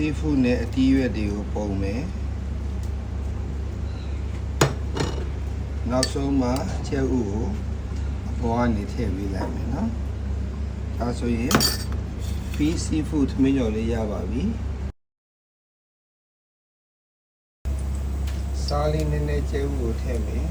ဆေးဖုနဲ့အတီးရွက်တွေကိုပုံမယ်နောက်ဆုံးမှာချက်ဥကိုအပေါ်ကနေထည့်ပေးလိုက်မယ်နော်ဒါဆိုရင် PC food မင်းကျော်လေးရပါပြီစားလေးနည်းနည်းချက်ဥကိုထည့်မယ်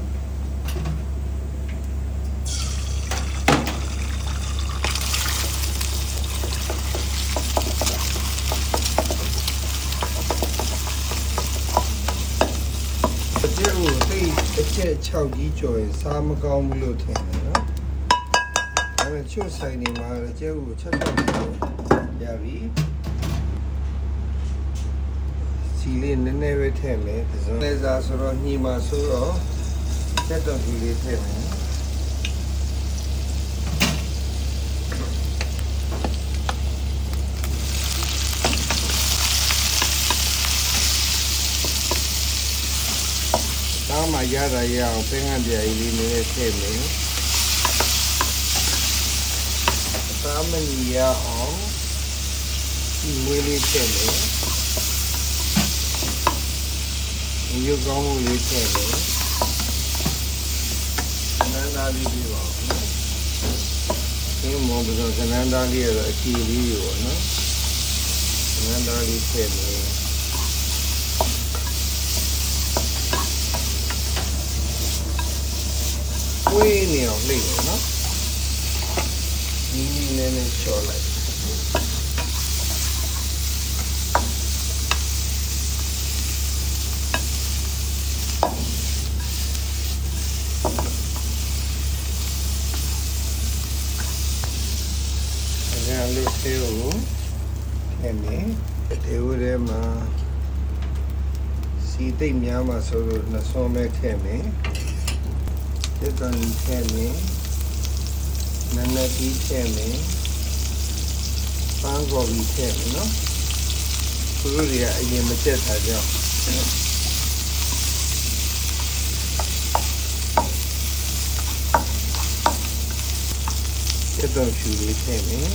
6ကြီးကျော်ရင်စားမကောင်းဘူးလို့ထင်တယ်နော်။ဒါပေမဲ့ချွတ်ဆိုင်နေမှာအကျက်ကိုချက်ချက်ပြီးရပြီ။စီလေးနည်းနည်းပဲထည့်မယ်။ဒါဆိုလဲစားဆိုတော့ညီမဆိုတော့ချက်တော့ဒီလေးထည့်မယ်။ တောင်းမှရတာရအောင်ပင်ကပြာကြီးလေးနည်းနည်းထည့်မယ်။သားမနီရအောင်ဒီမွေးလေးထည့်မယ်။ဒီရုပ်ကောင်းမှုလေးထည့်မယ်။နန်းသားလေးပြပါဦးနော်။ဒီမောဘဆိုကနန်းသားလေးရတော့အကြည့်လေးရောနော်။နန်းသားလေးထည့်မယ်။ ဝေးနေအောင်လှိမ့်တယ်နော်နီးနီးနဲ့နဲ့ချော်လိုက်အဲဒါလေးသေးကိုထဲနေတေဝရဲမှာစီတိတ်များမှာဆိုလို့နှစွန်မဲ့ထဲမယ် စစ်တန်ကြီးထဲမယ်နနက်ကြီးထဲမယ်ပန်းကော်ကြီးထဲမယ်နော်သူတို့တွေကအရင်မချက်တာကြောင့်စစ်တန်ဖြူလေးထဲမယ်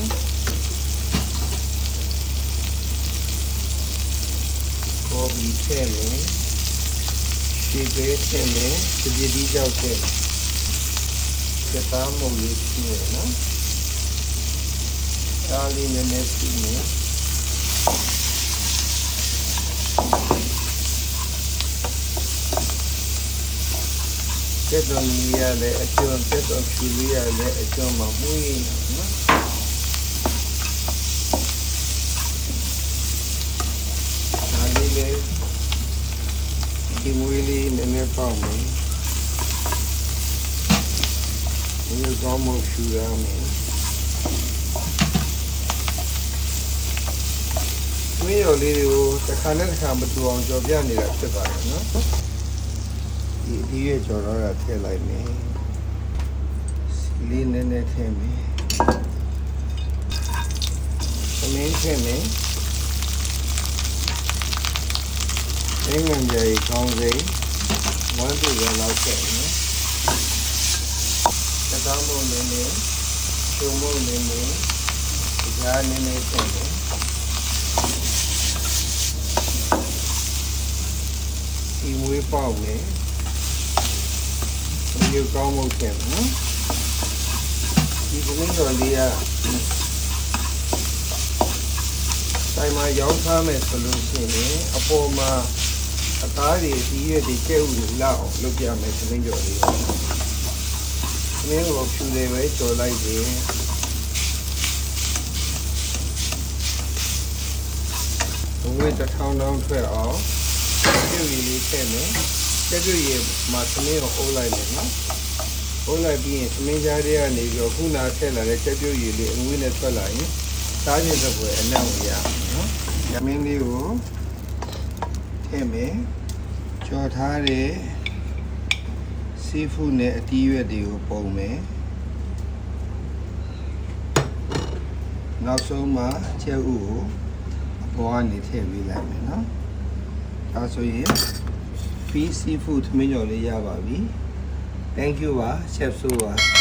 ကော်ကြီးထဲမယ်ရှေ့ပဲထဲမယ်စပစ်ဒီကြောက်ထဲမယ် ကတာမုံလေးရှိရနော်။ဒါလေးနည်းနည်းရှိနေ။ကျက်တော်ကြီးရလည်းအကျွန်းကျက်တော်ဖြူလေးရလည်းအကျွန်းမှာမှုရင်းနော်။ဒါလေးလေးဒီမွေးလေးနည်းနည်းပေါက်မယ်။ ဒီကောင်းမှုရှူရမယ်မင်းရော်လေးတွေကိုတစ်ခါနဲ့တစ်ခါမတူအောင်ကြော်ပြနေတာဖြစ်ပါတယ်နော်ဒီဒီရဲ့ကြော်တော့တာထည့်လိုက်မယ်စီလေးနည်းနည်းထည့်မယ်သမင်းထည့်မယ်အင်္ဂန်ကြီးကောင်းစိဝမ်းတူရလောက်ထည့်မယ်တ ကောင်းမုံနေနေချုံမုံနေနေကြားနေနေဖြစ်တယ်ဒီမွေးပေါက်နေဒီကောင်းမုံဖြစ်နော်ဒီကလေးတော်လေးကဆိုင်မှာရောင်းထားမယ်ဆိုလို့ရှိရင်အပေါ်မှာအသားတွေဒီရဲ့ဒီကျဲဥတွေလောက်အောင်လုပ်ပြမယ်ကလေးတော်လေး မင်းကိုဖြူတယ်ပဲကြော်လိုက်တယ်ဘဝတစ်ထောင်တောင်းထွက်အောင်ကျုပ်ရည်လေးထည့်မယ်ကျုပ်ရည်မှာသမင်းကိုအုပ်လိုက်မယ်နော်အုပ်လိုက်ပြီးရင်သမင်းကြားတွေကနေပြီးတော့ခုနထည့်လာတဲ့ကျုပ်ရည်လေးအငွေးနဲ့ထွက်လာရင်စားခြင်းတဲ့ဘွယ်အနံ့ကိုရမယ်နော်ရမင်းလေးကိုထည့်မယ်ကြော်ထားတဲ့ ဆေးဖုနဲ့အတီးရွက်တွေကိုပုံမယ်နောက်ဆုံးမှာချက်ဥကိုအပေါ်ကနေထည့်ပေးလိုက်မယ်နော်ဒါဆိုရင် PC food သမင်းကြော်လေးရပါပြီ Thank you ပါ chef ဆိုပါ